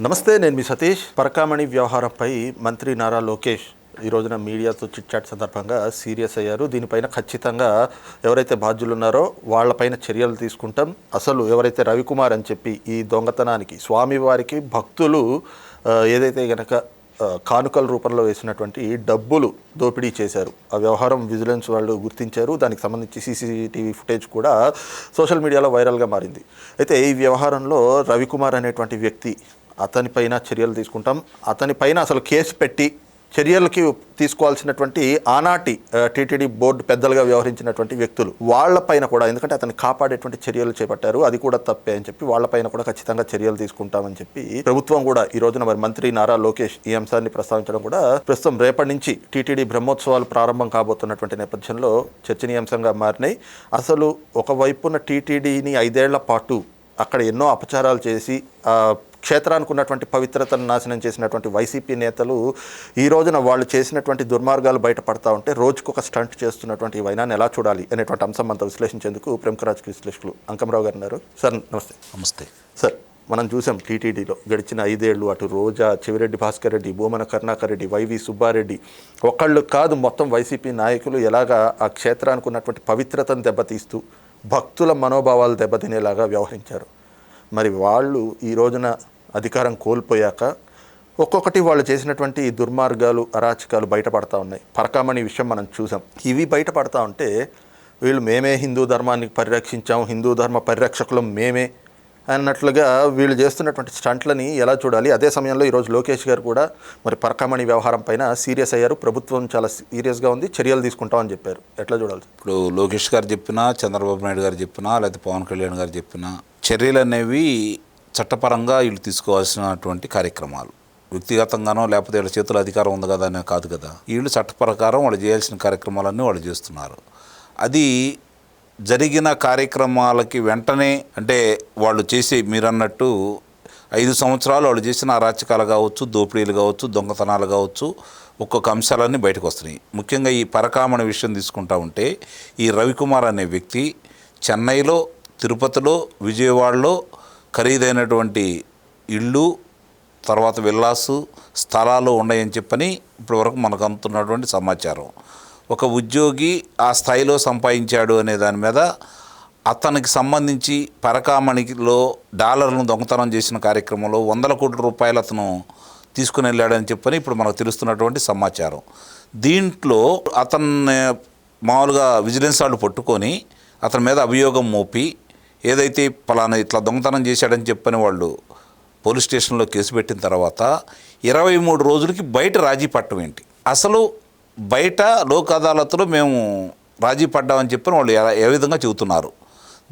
నమస్తే నేను మీ సతీష్. పరకామణి వ్యవహారంపై మంత్రి నారా లోకేష్ ఈ రోజున మీడియాతో చిట్చాట్ సందర్భంగా సీరియస్ అయ్యారు. దీనిపైన ఖచ్చితంగా ఎవరైతే బాధ్యులు ఉన్నారో వాళ్ళపైన చర్యలు తీసుకుంటాం. అసలు ఎవరైతే రవికుమార్ అని చెప్పి ఈ దొంగతనానికి స్వామివారికి భక్తులు ఏదైతే గనక కానుకల రూపంలో వేసినటువంటి డబ్బులు దోపిడీ చేశారు. ఆ వ్యవహారం విజిలెన్స్ వాళ్ళు గుర్తించారు. దానికి సంబంధించి సీసీటీవీ ఫుటేజ్ కూడా సోషల్ మీడియాలో వైరల్గా మారింది. అయితే ఈ వ్యవహారంలో రవికుమార్ అనేటువంటి వ్యక్తి అతనిపైన చర్యలు తీసుకుంటాం. అతనిపైన అసలు కేసు పెట్టి చర్యలకి తీసుకోవాల్సినటువంటి ఆనాటి టీటీడీ బోర్డు పెద్దలుగా వ్యవహరించినటువంటి వ్యక్తులు వాళ్ళపైన కూడా ఎందుకంటే అతన్ని కాపాడేటువంటి చర్యలు చేపట్టారు. అది కూడా తప్పే అని చెప్పి వాళ్ళపైన కూడా ఖచ్చితంగా చర్యలు తీసుకుంటామని చెప్పి ప్రభుత్వం కూడా ఈ రోజున మరి మంత్రి నారా లోకేష్ ఈ అంశాన్ని ప్రస్తావించడం కూడా ప్రస్తుతం రేపటి నుంచి టీటీడీ బ్రహ్మోత్సవాలు ప్రారంభం కాబోతున్నటువంటి నేపథ్యంలో చర్చనీయాంశంగా మారినాయి. అసలు ఒకవైపున టీటీడీని ఐదేళ్ళ పాటు అక్కడ ఎన్నో అపచారాలు చేసి క్షేత్రానికి ఉన్నటువంటి పవిత్రతను నాశనం చేసినటువంటి వైసీపీ నేతలు ఈ రోజున వాళ్ళు చేసినటువంటి దుర్మార్గాలు బయటపడతా ఉంటే రోజుకొక స్టంట్ చేస్తున్నటువంటి ఈ వైనాన్ని ఎలా చూడాలి అనేటువంటి అంశం అంతా విశ్లేషించేందుకు ప్రముఖ రాజకీయ విశ్లేషకులు అంకమరావు గారు ఉన్నారు. సార్ నమస్తే. నమస్తే. సార్ మనం చూసాం టీటీడీలో గడిచిన ఐదేళ్ళు అటు రోజా చెవిరెడ్డి భాస్కర్ రెడ్డి భూమన కరుణాకర్ రెడ్డి వైవి సుబ్బారెడ్డి ఒకళ్ళు కాదు మొత్తం వైసీపీ నాయకులు ఎలాగా ఆ క్షేత్రానికి ఉన్నటువంటి పవిత్రతను దెబ్బతీస్తూ భక్తుల మనోభావాలు దెబ్బతినేలాగా వ్యవహరించారు. మరి వాళ్ళు ఈ రోజున అధికారం కోల్పోయాక ఒక్కొక్కటి వాళ్ళు చేసినటువంటి దుర్మార్గాలు అరాచకాలు బయటపడతా ఉన్నాయి. పరకామణి విషయం మనం చూసాం. ఇవి బయటపడతా ఉంటే వీళ్ళు మేమే హిందూ ధర్మాన్ని పరిరక్షించాం హిందూ ధర్మ పరిరక్షకులం మేమే అన్నట్లుగా వీళ్ళు చేస్తున్నటువంటి స్టంట్లని ఎలా చూడాలి? అదే సమయంలో ఈరోజు లోకేష్ గారు కూడా మరి పరకామణి వ్యవహారం పైన సీరియస్ అయ్యారు. ప్రభుత్వం చాలా సీరియస్గా ఉంది. చర్యలు తీసుకుంటామని చెప్పారు. ఎట్లా చూడాలి? ఇప్పుడు లోకేష్ గారు చెప్పినా చంద్రబాబు నాయుడు గారు చెప్పినా లేకపోతే పవన్ కళ్యాణ్ గారు చెప్పినా చర్యలు అనేవి చట్టపరంగా వీళ్ళు తీసుకోవాల్సినటువంటి కార్యక్రమాలు. వ్యక్తిగతంగానో లేకపోతే వీళ్ళ చేతుల అధికారం ఉంది కదా అనే కాదు కదా. వీళ్ళు చట్టప్రకారం వాళ్ళు చేయాల్సిన కార్యక్రమాలన్నీ వాళ్ళు చేస్తున్నారు. అది జరిగిన కార్యక్రమాలకి వెంటనే అంటే వాళ్ళు చేసే మీరు అన్నట్టు ఐదు సంవత్సరాలు వాళ్ళు చేసిన అరాచకాలు కావచ్చు దోపిడీలు కావచ్చు దొంగతనాలు కావచ్చు ఒక్కొక్క అంశాలన్నీ బయటకు వస్తున్నాయి. ముఖ్యంగా ఈ పరకామణ విషయం తీసుకుంటా ఉంటే ఈ రవికుమార్ అనే వ్యక్తి చెన్నైలో తిరుపతిలో విజయవాడలో ఖరీదైనటువంటి ఇళ్ళు తర్వాత విల్లాసు స్థలాలు ఉన్నాయని చెప్పని ఇప్పటివరకు మనకు అందుతున్నటువంటి సమాచారం. ఒక ఉద్యోగి ఆ స్థాయిలో సంపాదించాడు అనే దాని మీద అతనికి సంబంధించి పరకామణిలో డాలర్లను దొంగతనం చేసిన కార్యక్రమంలో వందల కోట్ల రూపాయలు అతను తీసుకుని వెళ్ళాడని చెప్పని ఇప్పుడు మనకు తెలుస్తున్నటువంటి సమాచారం. దీంట్లో అతన్ని మామూలుగా విజిలెన్స్ వాళ్ళు పట్టుకొని అతని మీద అభియోగం మోపి ఏదైతే పలానా ఇట్లా దొంగతనం చేశాడని చెప్పని వాళ్ళు పోలీస్ స్టేషన్లో కేసు పెట్టిన తర్వాత ఇరవై మూడు రోజులకి బయట రాజీ పట్టడం ఏంటి? అసలు బయట లోక్ అదాలత్లో మేము రాజీ పడ్డామని చెప్పని వాళ్ళు ఎలా- ఏ విధంగా చెబుతున్నారు?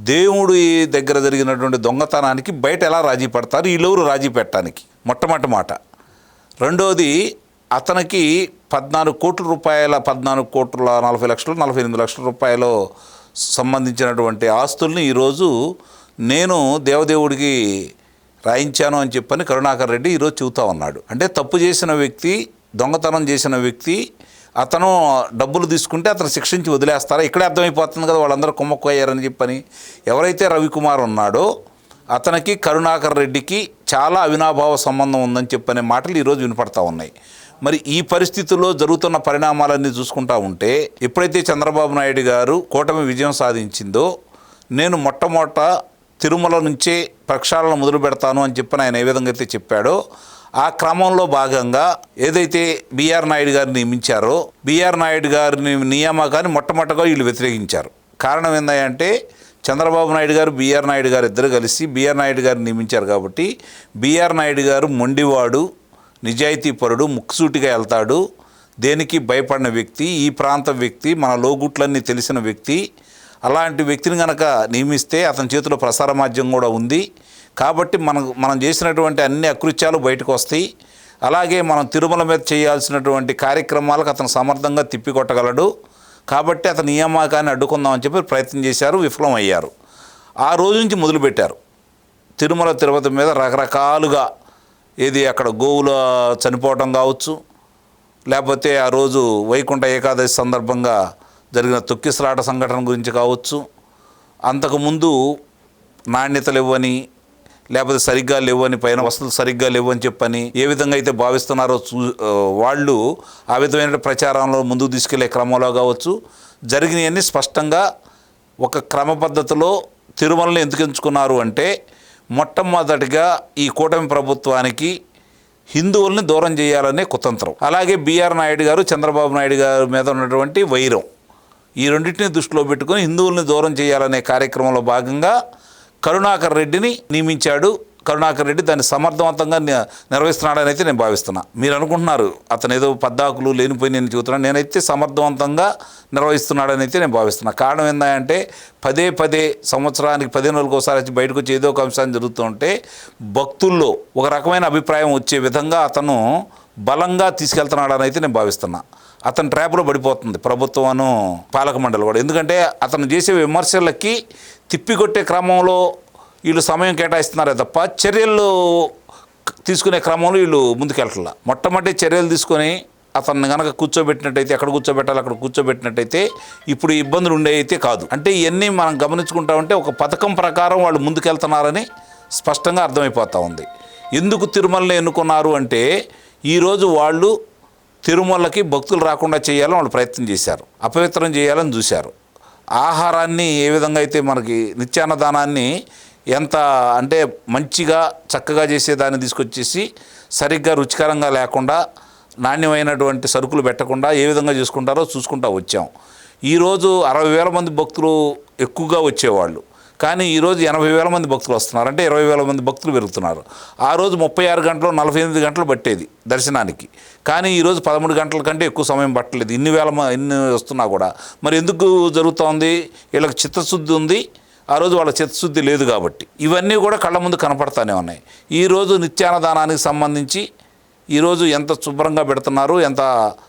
దేవుడి దగ్గర జరిగినటువంటి దొంగతనానికి బయట ఎలా రాజీ పడతారు? వీళ్ళెవరు రాజీ పెట్టడానికి మొట్టమొదటి మాట. రెండోది అతనికి పద్నాలుగు కోట్ల రూపాయల పద్నాలుగు కోట్ల నలభై లక్షలు నలభై ఎనిమిది లక్షల రూపాయలు సంబంధించినటువంటి ఆస్తుల్ని ఈరోజు నేను దేవదేవుడికి రాయించాను అని చెప్పని కరుణాకర్ రెడ్డి ఈరోజు చెబుతా ఉన్నాడు. అంటే తప్పు చేసిన వ్యక్తి దొంగతనం చేసిన వ్యక్తి అతను డబ్బులు తీసుకుంటే అతను శిక్షించి వదిలేస్తారా? ఇక్కడే అర్థమైపోతుంది కదా వాళ్ళందరూ కుమ్మక్కయ్యారని చెప్పని. ఎవరైతే రవికుమార్ ఉన్నాడో అతనికి కరుణాకర్ రెడ్డికి చాలా అవినాభావ సంబంధం ఉందని చెప్పనే మాటలు ఈరోజు వినపడతా ఉన్నాయి. మరి ఈ పరిస్థితుల్లో జరుగుతున్న పరిణామాలన్నీ చూసుకుంటా ఉంటే ఎప్పుడైతే చంద్రబాబు నాయుడు గారు కూటమి విజయం సాధించిందో నేను మొట్టమొదట తిరుమల నుంచే ప్రక్షాళన మొదలు పెడతాను అని చెప్పిన ఆయన ఏ విధంగా అయితే చెప్పాడో ఆ క్రమంలో భాగంగా ఏదైతే బీఆర్ నాయుడు గారిని నియమించారో బీఆర్ నాయుడు గారిని నియామకాన్ని మొట్టమొదటగా వీళ్ళు వ్యతిరేకించారు. కారణం ఏందంటే చంద్రబాబు నాయుడు గారు బీఆర్ నాయుడు గారు ఇద్దరు కలిసి బీఆర్ నాయుడు గారిని నియమించారు కాబట్టి బీఆర్ నాయుడు గారు మొండివాడు నిజాయితీపరుడు ముక్కుసూటిగా వెళ్తాడు. దేనికి భయపడిన వ్యక్తి ఈ ప్రాంత వ్యక్తి మన లోగుట్లన్నీ తెలిసిన వ్యక్తి అలాంటి వ్యక్తిని కనుక నియమిస్తే అతని చేతిలో ప్రసార మాధ్యం కూడా ఉంది. కాబట్టి మనం మనం చేసినటువంటి అన్ని అకృత్యాలు బయటకు వస్తాయి. అలాగే మనం తిరుమల మీద చేయాల్సినటువంటి కార్యక్రమాలకు అతను సమర్థంగా తిప్పికొట్టగలడు. కాబట్టి అతని నియామకాన్ని అడ్డుకుందామని చెప్పి ప్రయత్నం చేశారు విఫలం అయ్యారు ఆ రోజు నుంచి మొదలుపెట్టారు. తిరుమల తిరుపతి మీద రకరకాలుగా ఏది అక్కడ గోవుల చనిపోవటం కావచ్చు లేకపోతే ఆ రోజు వైకుంఠ ఏకాదశి సందర్భంగా జరిగిన తొక్కిసలాట సంఘటన గురించి కావచ్చు అంతకుముందు నాణ్యతలు ఇవ్వని లేకపోతే సరిగ్గా లేవని పైన వసతులు సరిగ్గా లేవని చెప్పని ఏ విధంగా అయితే భావిస్తున్నారో చూ వాళ్ళు ఆ విధమైన ప్రచారంలో ముందుకు తీసుకెళ్ళే క్రమంలో కావచ్చు జరిగినవన్నీ స్పష్టంగా ఒక క్రమ పద్ధతిలో తిరుమలని ఎందుకు ఎంచుకున్నారు అంటే మొట్టమొదటిగా ఈ కూటమి ప్రభుత్వానికి హిందువుల్ని దూరం చేయాలనే కుతంత్రం. అలాగే బీఆర్ నాయుడు గారు చంద్రబాబు నాయుడు గారి మీద ఉన్నటువంటి వైరం. ఈ రెండింటిని దృష్టిలో పెట్టుకొని హిందువుల్ని దూరం చేయాలనే కార్యక్రమంలో భాగంగా కరుణాకర్ రెడ్డిని నియమించాడు కరుణాకర్ రెడ్డి దాన్ని సమర్థవంతంగా నిర్వహిస్తున్నాడని అయితే నేను భావిస్తున్నా. మీరు అనుకుంటున్నారు అతను ఏదో పద్దాకులు లేనిపోయి నేను చూస్తున్నాను నేనైతే సమర్థవంతంగా నిర్వహిస్తున్నాడని అయితే నేను భావిస్తున్నా. కారణం ఏంటంటే పదే పదే సంవత్సరానికి పదిహేను రోజులకు ఒకసారి వచ్చి బయటకు వచ్చి ఏదో ఒక అంశాన్ని జరుగుతుంటే భక్తుల్లో ఒక రకమైన అభిప్రాయం వచ్చే విధంగా అతను బలంగా తీసుకెళ్తున్నాడని అయితే నేను భావిస్తున్నా. అతని ట్రాప్లో పడిపోతుంది ప్రభుత్వమును పాలక మండలి కూడా. ఎందుకంటే అతను చేసే విమర్శలకి తిప్పికొట్టే క్రమంలో వీళ్ళు సమయం కేటాయిస్తున్నారే తప్ప చర్యలు తీసుకునే క్రమంలో వీళ్ళు ముందుకెళ్ళట్లా మొట్టమొదటి చర్యలు తీసుకొని అతన్ని కనుక కూర్చోబెట్టినట్టయితే ఎక్కడ కూర్చోబెట్టాలి అక్కడ కూర్చోబెట్టినట్టయితే ఇప్పుడు ఇబ్బందులు ఉండేవైతే అయితే కాదు. అంటే ఇవన్నీ మనం గమనించుకుంటామంటే ఒక పథకం ప్రకారం వాళ్ళు ముందుకెళ్తున్నారని స్పష్టంగా అర్థమైపోతూ ఉంది. ఎందుకు తిరుమలని ఎన్నుకున్నారు అంటే ఈరోజు వాళ్ళు తిరుమలకి భక్తులు రాకుండా చేయాలని వాళ్ళు ప్రయత్నం చేశారు. అపవిత్రం చేయాలని చూశారు. ఆహారాన్ని ఏ విధంగా అయితే మనకి నిత్యాన్నదానాన్ని ఎంత అంటే మంచిగా చక్కగా చేసేదాన్ని తీసుకొచ్చేసి సరిగ్గా రుచికరంగా లేకుండా నాణ్యమైనటువంటి సరుకులు పెట్టకుండా ఏ విధంగా చేసుకుంటారో చూసుకుంటా వచ్చాం. ఈరోజు అరవై వేల మంది భక్తులు ఎక్కువగా వచ్చేవాళ్ళు. కానీ ఈరోజు ఎనభై వేల మంది భక్తులు వస్తున్నారు. అంటే ఇరవై వేల మంది భక్తులు పెరుగుతున్నారు. ఆ రోజు ముప్పై ఆరు గంటలు నలభై ఎనిమిది గంటలు పట్టేది దర్శనానికి. కానీ ఈరోజు పదమూడు గంటల కంటే ఎక్కువ సమయం పట్టలేదు. ఇన్ని వేల మ- ఇన్ని వస్తున్నా కూడా. మరి ఎందుకు జరుగుతోంది? వీళ్ళకి చిత్తశుద్ధి ఉంది. ఆ రోజు వాళ్ళ చిత్తశుద్ధి లేదు కాబట్టి. ఇవన్నీ కూడా కళ్ళ ముందు కనపడతానే ఉన్నాయి. ఈరోజు నిత్యాన్నదానానికి సంబంధించి ఈరోజు ఎంత శుభ్రంగా పెడుతున్నారు ఎంత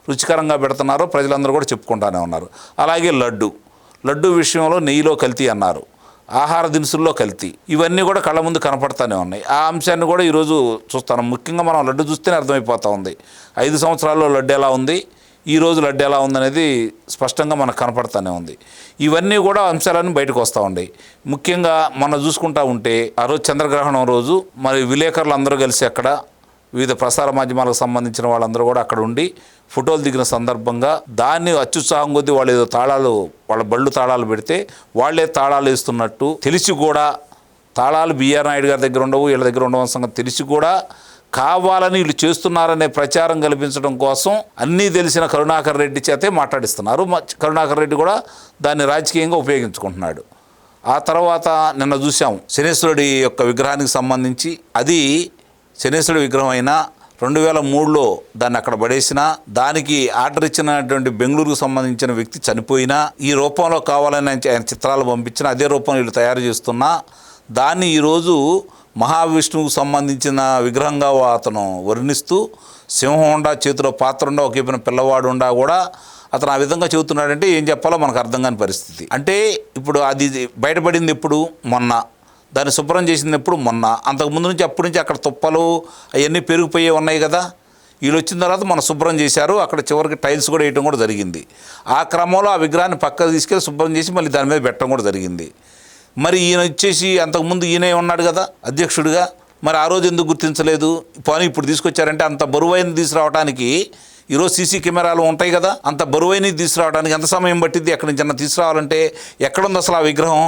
రుచికరంగా పెడుతున్నారో ప్రజలందరూ కూడా చెప్పుకుంటానే ఉన్నారు. అలాగే లడ్డు. లడ్డు విషయంలో నెయ్యిలో కల్తీ అన్నారు. ఆహార దినుసుల్లో కల్తీ. ఇవన్నీ కూడా కళ్ళ ముందు కనపడతానే ఉన్నాయి. ఆ అంశాన్ని కూడా ఈరోజు చూస్తాను. ముఖ్యంగా మనం లడ్డు చూస్తేనే అర్థమైపోతూ ఉంది. ఐదు సంవత్సరాల్లో లడ్డు ఎలా ఉంది? ఈ రోజు లడ్డు ఎలా ఉందనేది స్పష్టంగా మనకు కనపడతానే ఉంది. ఇవన్నీ కూడా అంశాలన్నీ బయటకు వస్తూ ఉన్నాయి ముఖ్యంగా మనం చూసుకుంటా ఉంటే ఆ రోజు చంద్రగ్రహణం రోజు మరి విలేకరులు అందరూ కలిసి అక్కడ వివిధ ప్రసార మాధ్యమాలకు సంబంధించిన వాళ్ళందరూ కూడా అక్కడ ఉండి ఫోటోలు దిగిన సందర్భంగా దాన్ని అత్యుత్సాహం కొద్దీ వాళ్ళు ఏదో తాళాలు వాళ్ళ బళ్ళు తాళాలు పెడితే వాళ్ళే తాళాలు ఇస్తున్నట్టు తెలిసి కూడా తాళాలు బిఆర్ నాయుడు గారి దగ్గర ఉండవు వీళ్ళ దగ్గర ఉండవు సంగతి తెలిసి కూడా కావాలని వీళ్ళు చేస్తున్నారనే ప్రచారం కల్పించడం కోసం అన్నీ తెలిసిన కరుణాకర్ రెడ్డి చేతే మాట్లాడిస్తున్నారు. మ- కరుణాకర్ రెడ్డి కూడా దాన్ని రాజకీయంగా ఉపయోగించుకుంటున్నాడు. ఆ తర్వాత నిన్న చూసాం శనేశ్వరుడి యొక్క విగ్రహానికి సంబంధించి అది శనేశ్వరుడి విగ్రహం అయినా రెండు వేల మూడులో దాన్ని అక్కడ పడేసినా దానికి ఆర్డర్ ఇచ్చినటువంటి బెంగళూరుకు సంబంధించిన వ్యక్తి చనిపోయినా ఈ రూపంలో కావాలని ఆయన ఆయన చిత్రాలు పంపించిన అదే రూపం వీళ్ళు తయారు చేస్తున్నా దాన్ని ఈరోజు మహావిష్ణువుకు సంబంధించిన విగ్రహంగా అతను వర్ణిస్తూ సింహం ఉండా చేతిలో పాత్ర ఉండా ఒక వైపున పిల్లవాడు ఉండా కూడా అతను ఆ విధంగా చెబుతున్నాడంటే ఏం చెప్పాలో మనకు అర్థం కాని పరిస్థితి. అంటే ఇప్పుడు అది బయటపడింది ఎప్పుడు? మొన్న. దాన్ని శుభ్రం చేసింది ఎప్పుడు? మొన్న. అంతకుముందు నుంచి అప్పటి నుంచి అక్కడ తుప్పలు అవన్నీ పెరిగిపోయి ఉన్నాయి కదా. వీళ్ళు వచ్చిన తర్వాత మనం శుభ్రం చేశారు. అక్కడ చివరికి టైల్స్ కూడా వేయటం కూడా జరిగింది. ఆ క్రమంలో ఆ విగ్రహాన్ని పక్కకు తీసుకెళ్ళి శుభ్రం చేసి మళ్ళీ దాని మీద పెట్టడం కూడా జరిగింది. మరి ఈయన వచ్చేసి అంతకుముందు ఈయనే ఉన్నాడు కదా అధ్యక్షుడిగా మరి ఆ రోజు ఎందుకు గుర్తించలేదు? పోనీ ఇప్పుడు తీసుకొచ్చారంటే అంత బరువైన తీసుకురావడానికి ఈరోజు సీసీ కెమెరాలు ఉంటాయి కదా అంత బరువైనది తీసుకురావడానికి ఎంత సమయం పట్టింది ఎక్కడి నుంచి తీసుకురావాలంటే ఎక్కడుంది అసలు ఆ విగ్రహం?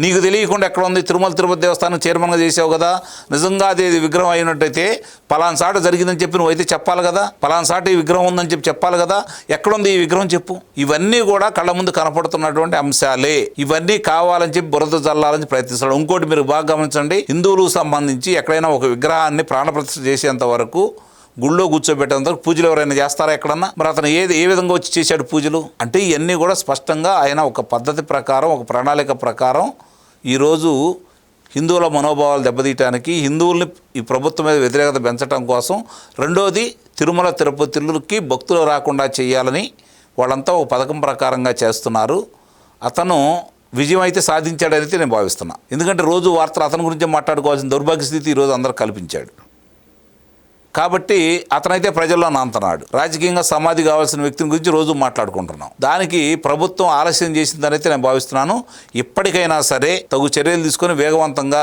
నీకు తెలియకుండా ఎక్కడ ఉంది? తిరుమల తిరుపతి దేవస్థానం చైర్మన్గా చేసావు కదా. నిజంగా అది విగ్రహం అయినట్టయితే పలానా సాట జరిగిందని చెప్పి నువ్వు అయితే చెప్పాలి కదా. పలానా సాట ఈ విగ్రహం ఉందని చెప్పి చెప్పాలి కదా. ఎక్కడుంది ఈ విగ్రహం చెప్పు. ఇవన్నీ కూడా కళ్ళ ముందు కనపడుతున్నటువంటి అంశాలే. ఇవన్నీ కావాలని చెప్పి బురద చల్లాలని ప్రయత్నిస్తాడు ఇంకోటి మీరు బాగా గమనించండి. హిందువులకు సంబంధించి ఎక్కడైనా ఒక విగ్రహాన్ని ప్రాణప్రతిష్ఠ చేసేంత వరకు గుళ్ళో కూర్చోబెట్టేంత వరకు పూజలు ఎవరైనా చేస్తారా ఎక్కడన్నా? మరి అతను ఏది ఏ విధంగా వచ్చి చేశాడు పూజలు? అంటే ఇవన్నీ కూడా స్పష్టంగా ఆయన ఒక పద్ధతి ప్రకారం ఒక ప్రణాళిక ప్రకారం ఈరోజు హిందువుల మనోభావాలు దెబ్బతీయటానికి హిందువుల్ని ఈ ప్రభుత్వం మీద వ్యతిరేకత పెంచడం కోసం రెండోది తిరుమల తిరుపతికి భక్తులు రాకుండా చేయాలని వాళ్ళంతా ఒక పథకం ప్రకారంగా చేస్తున్నారు. అతను విజయం అయితే సాధించాడనైతే నేను భావిస్తున్నా. ఎందుకంటే రోజు వార్తలు అతని గురించి మాట్లాడుకోవాల్సిన దౌర్భాగ్య స్థితి ఈరోజు అందరూ కల్పించాడు. కాబట్టి అతనైతే ప్రజల్లో నాంతనాడు రాజకీయంగా సమాధి కావాల్సిన వ్యక్తిని గురించి రోజు మాట్లాడుకుంటున్నాం. దానికి ప్రభుత్వం ఆలస్యం చేసిందనైతే నేను భావిస్తున్నాను. ఇప్పటికైనా సరే తగు చర్యలు తీసుకొని వేగవంతంగా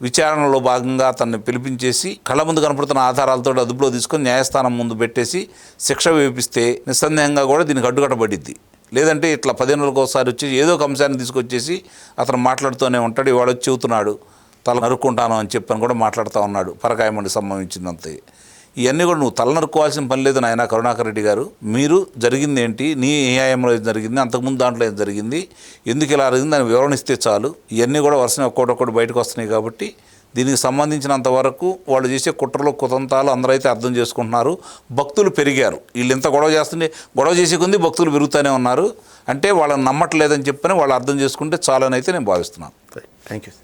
విచారణలో భాగంగా అతన్ని పిలిపించేసి కళ్ళ ముందు కనపడుతున్న ఆధారాలతో అదుపులో తీసుకొని న్యాయస్థానం ముందు పెట్టేసి శిక్ష వేపిస్తే నిస్సందేహంగా కూడా దీనికి అడ్డుకట్టబడిద్ది. లేదంటే ఇట్లా పదిహేను రోజులకు ఒకసారి వచ్చి ఏదో ఒక అంశాన్ని తీసుకొచ్చేసి అతను మాట్లాడుతూనే ఉంటాడు. ఇవాడు వచ్చి చెబుతున్నాడు తల నరుక్కుంటాను అని చెప్పని కూడా మాట్లాడుతూ ఉన్నాడు. పరకాయమండి సంబంధించినంతే. ఇవన్నీ కూడా నువ్వు తలనరుకోవాల్సిన పని లేదు నాయన కరుణాకర్ రెడ్డి గారు. మీరు జరిగింది ఏంటి? నీ ఏ హయాంలో ఏం జరిగింది? అంతకుముందు దాంట్లో ఏం జరిగింది? ఎందుకు ఇలా జరిగింది? దాన్ని వివరణ ఇస్తే చాలు. ఇవన్నీ కూడా వరుసనే ఒక్కొక్కటి బయటకు వస్తున్నాయి కాబట్టి దీనికి సంబంధించినంత వరకు వాళ్ళు చేసే కుట్రలు కుతంతాలు అందరైతే అర్థం చేసుకుంటున్నారు. భక్తులు పెరిగారు. వీళ్ళు ఇంత గొడవ చేస్తుంటే గొడవ చేసే కొంది భక్తులు పెరుగుతూనే ఉన్నారు. అంటే వాళ్ళని నమ్మట్లేదని చెప్పని వాళ్ళు అర్థం చేసుకుంటే చాలని అయితే నేను భావిస్తున్నాను. Thank you